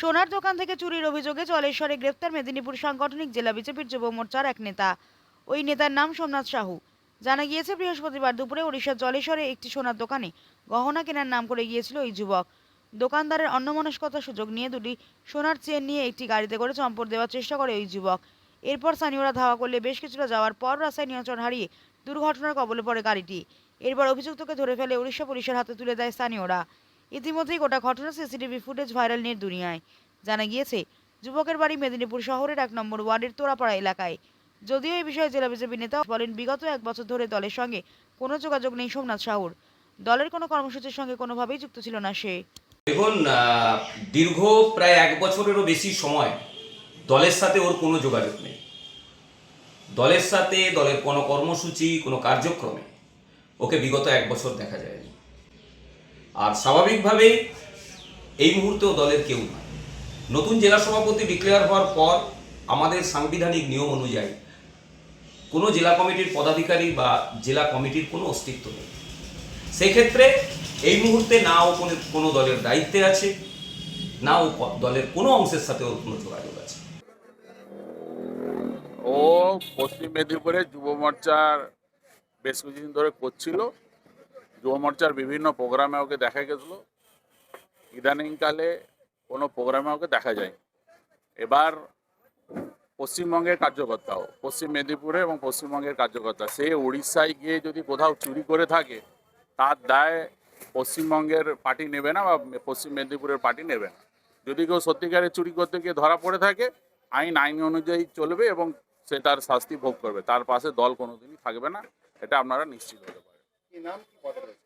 সোনার দোকান থেকে চুরির অভিযোগে জলেশ্বরে গ্রেফতার মেদিনীপুর সাংগঠনিক জেলা বিজেপির যুব মোর্চার এক নেতা। ওই নেতার নাম সোমনাথ সাহু। জানা গিয়েছে, বৃহস্পতিবার দুপুরে ওড়িশার জলেশ্বরে একটি সোনার দোকানে গহনা কেনার নাম করে গিয়েছিল এই যুবক। দোকানদারের অন্যমনস্কতার সুযোগ নিয়ে দুটি সোনার চেন নিয়ে একটি গাড়িতে করে চম্পট দেওয়ার চেষ্টা করে ওই যুবক। এরপর স্থানীয়রা ধাওয়া করলে বেশ কিছুটা যাওয়ার পর রাস্তায় নিয়ন্ত্রণ হারিয়ে দুর্ঘটনার কবলে পড়ে গাড়িটি। এরপর অভিযুক্তকে ধরে ফেলে উড়িষ্যা পুলিশের হাতে তুলে দেয় স্থানীয়রা। ইতিমধ্যেই গোটা ঘটনা সিসিটিভি ফুটেজ ভাইরাল নেট দুনিয়ায়। জানা গিয়েছে, যুবকের বাড়ি মেদিনীপুর শহরের এক নম্বর ওয়ার্ডের তোরাপাড়া এলাকায়। যদিও এই বিষয়ে জেলা বিজেপি নেতা বলেন, বিগত এক বছর ধরে দলের সঙ্গে কোনো যোগাযোগ নেই সোমনাথ সাহুর। দলের কোনো কর্মসূচির সঙ্গে কোনোভাবেই যুক্ত ছিল না সে। দেখুন দীর্ঘ প্রায় এক বছরেরও বেশি সময় দলের সাথে ওর কোনো যোগাযোগ নেই। দলের সাথে দলের কোনো কর্মসূচি, কোনো কার্যক্রমে ওকে বিগত এক বছর দেখা যায়নি। আর স্বাভাবিকভাবেই এই মুহূর্তেও দলের কেউ নয় নতুন জেলা সভাপতি ডিক্লেয়ার হওয়ার পর আমাদের সাংবিধানিক নিয়ম অনুযায়ী কোনো জেলা কমিটির পদাধিকারী বা জেলা কমিটির কোনো অস্তিত্ব নেই। সেক্ষেত্রে এই মুহূর্তে না ও কোনো কোনো দলের দায়িত্বে আছে না ও দলের কোনো অংশের সাথে ওর কোনো যোগাযোগ আছে। ও পশ্চিম মেদিনীপুরে যুব মোর্চার বেশ কিছুদিন ধরে করছিল। যুব মোর্চার বিভিন্ন প্রোগ্রামে ওকে দেখা গেছিল। ইদানিংকালে কোনো প্রোগ্রামে ওকে দেখা যায় এবার পশ্চিমবঙ্গের কার্যকর্তাও পশ্চিম মেদিনীপুরে এবং পশ্চিমবঙ্গের কার্যকর্তা, সে উড়িষ্যায় গিয়ে যদি কোথাও চুরি করে থাকে, তার দায় পশ্চিমবঙ্গের পার্টি নেবে না বা পশ্চিম মেদিনীপুরের পার্টি নেবে না। যদি কেউ সত্যিকারের চুরি করতে গিয়ে ধরা পড়ে থাকে, আইন আইন অনুযায়ী চলবে এবং সে তার শাস্তি ভোগ করবে। তার পাশে দল কোনোদিনই থাকবে না, এটা আপনারা নিশ্চিত হতে পারেন